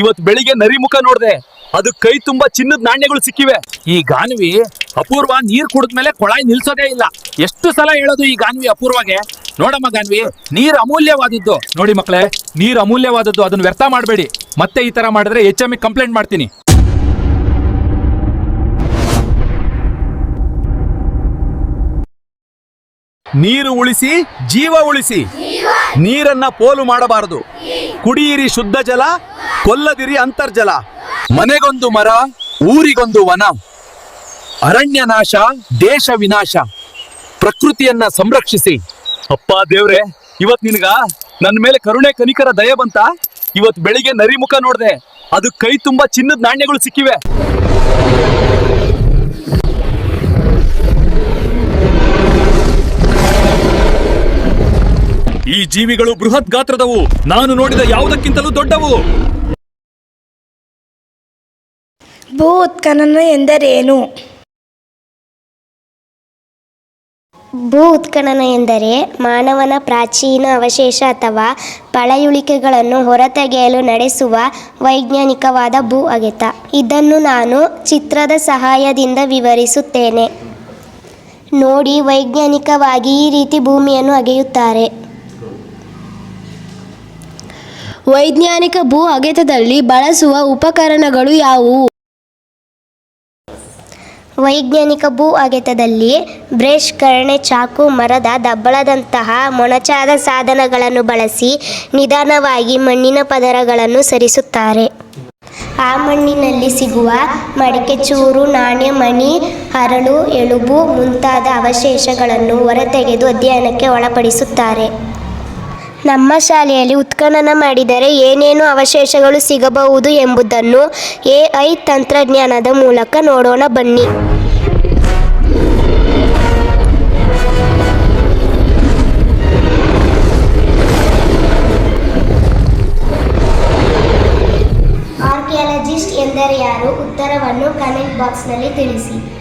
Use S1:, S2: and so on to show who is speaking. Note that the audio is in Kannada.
S1: ಇವತ್ ಬೆಳಿಗ್ಗೆ ನರಿಮುಖ ನೋಡ್ದೆ. ಅದು ಕೈ ತುಂಬಾ ಚಿನ್ನದ ನಾಣ್ಯಗಳು ಸಿಕ್ಕಿವೆ. ಈ ಗಾನ್ವಿ ಅಪೂರ್ವ ನೀರ್ ಕುಡಿದ್ಮೇಲೆ ಕೊಳಾಯಿ ನಿಲ್ಸೋದೇ ಇಲ್ಲ. ಎಷ್ಟು ಸಲ ಹೇಳೋದು ಈ ಗಾನ್ವಿ ಅಪೂರ್ವಗೆ? ನೋಡಮ್ಮ ಗಾನ್ವಿ, ನೀರ್ ಅಮೂಲ್ಯವಾದದ್ದು. ನೋಡಿ ಮಕ್ಕಳೇ, ನೀರ್ ಅಮೂಲ್ಯವಾದದ್ದು, ಅದನ್ನ ವ್ಯರ್ಥ ಮಾಡಬೇಡಿ. ಮತ್ತೆ ಈ ತರ ಮಾಡಿದ್ರೆ ಎಚ್ ಎಂ ಕಂಪ್ಲೇಂಟ್ ಮಾಡ್ತೀನಿ. ನೀರು ಉಳಿಸಿ, ಜೀವ ಉಳಿಸಿ. ನೀರನ್ನ ಪೋಲು ಮಾಡಬಾರದು. ಕುಡಿಯಿರಿ ಶುದ್ಧ ಜಲ ಕೊಲ್ಲದಿರಿ ಅಂತರ್ಜಲ. ಮನೆಗೊಂದು ಮರ, ಊರಿಗೊಂದು ವನ. ಅರಣ್ಯ ನಾಶ, ದೇಶ ವಿನಾಶ. ಪ್ರಕೃತಿಯನ್ನ ಸಂರಕ್ಷಿಸಿ. ಅಪ್ಪ ದೇವ್ರೆ, ಇವತ್ ನಿನಗ ನನ್ನ ಮೇಲೆ ಕರುಣೆ ಕನಿಕರ ದಯ ಬಂತ? ಇವತ್ ಬೆಳಿಗ್ಗೆ ನರಿಮುಖ ನೋಡ್ದೆ, ಅದು ಕೈ ತುಂಬಾ ಚಿನ್ನದ ನಾಣ್ಯಗಳು ಸಿಕ್ಕಿವೆ. ಈ ಜೀವಿಗಳು ಬೃಹತ್ ಗಾತ್ರದವು. ನಾನು ನೋಡಿದ ಯಾವುದಕ್ಕಿಂತಲೂ ದೊಡ್ಡವು.
S2: ಭೂ ಉತ್ಖನನ ಎಂದರೇನು?
S3: ಭೂ ಉತ್ಖನನ ಎಂದರೆ ಮಾನವನ ಪ್ರಾಚೀನ ಅವಶೇಷ ಅಥವಾ ಪಳೆಯುಳಿಕೆಗಳನ್ನು ಹೊರತೆಗೆಯಲು ನಡೆಸುವ ವೈಜ್ಞಾನಿಕವಾದ ಭೂ ಅಗೆತ. ಇದನ್ನು ನಾನು ಚಿತ್ರದ ಸಹಾಯದಿಂದ ವಿವರಿಸುತ್ತೇನೆ. ನೋಡಿ ವೈಜ್ಞಾನಿಕವಾಗಿ ಈ ರೀತಿ ಭೂಮಿಯನ್ನು ಅಗೆಯುತ್ತಾರೆ.
S4: ವೈಜ್ಞಾನಿಕ ಭೂ ಅಗೆತದಲ್ಲಿ ಬಳಸುವ ಉಪಕರಣಗಳು ಯಾವುವು?
S3: ವೈಜ್ಞಾನಿಕ ಭೂ ಅಗೆತದಲ್ಲಿ ಬ್ರಷ್, ಕರಣೆ, ಚಾಕು, ಮರದ ದಬ್ಬಳದಂತಹ ಮೊಣಚಾದ ಸಾಧನಗಳನ್ನು ಬಳಸಿ ನಿಧಾನವಾಗಿ ಮಣ್ಣಿನ ಪದರಗಳನ್ನು ಸರಿಸುತ್ತಾರೆ. ಆ ಮಣ್ಣಿನಲ್ಲಿ ಸಿಗುವ ಮಡಿಕೆ, ಚೂರು, ನಾಣ್ಯ, ಮಣಿ, ಹರಳು ಎಳುಬು ಮುಂತಾದ ಅವಶೇಷಗಳನ್ನು ಹೊರತೆಗೆದು ಅಧ್ಯಯನಕ್ಕೆ ಒಳಪಡಿಸುತ್ತಾರೆ. ನಮ್ಮ ಶಾಲೆಯಲ್ಲಿ ಉತ್ಖನನ ಮಾಡಿದರೆ ಏನೇನು ಅವಶೇಷಗಳು ಸಿಗಬಹುದು ಎಂಬುದನ್ನು ಎಐ ತಂತ್ರಜ್ಞಾನದ ಮೂಲಕ ನೋಡೋಣ ಬನ್ನಿ. ಆರ್ಕಿಯಾಲಜಿಸ್ಟ್ ಎಂದರೆ ಯಾರು? ಉತ್ತರವನ್ನು ಕಮೆಂಟ್ ಬಾಕ್ಸ್ನಲ್ಲಿ ತಿಳಿಸಿ.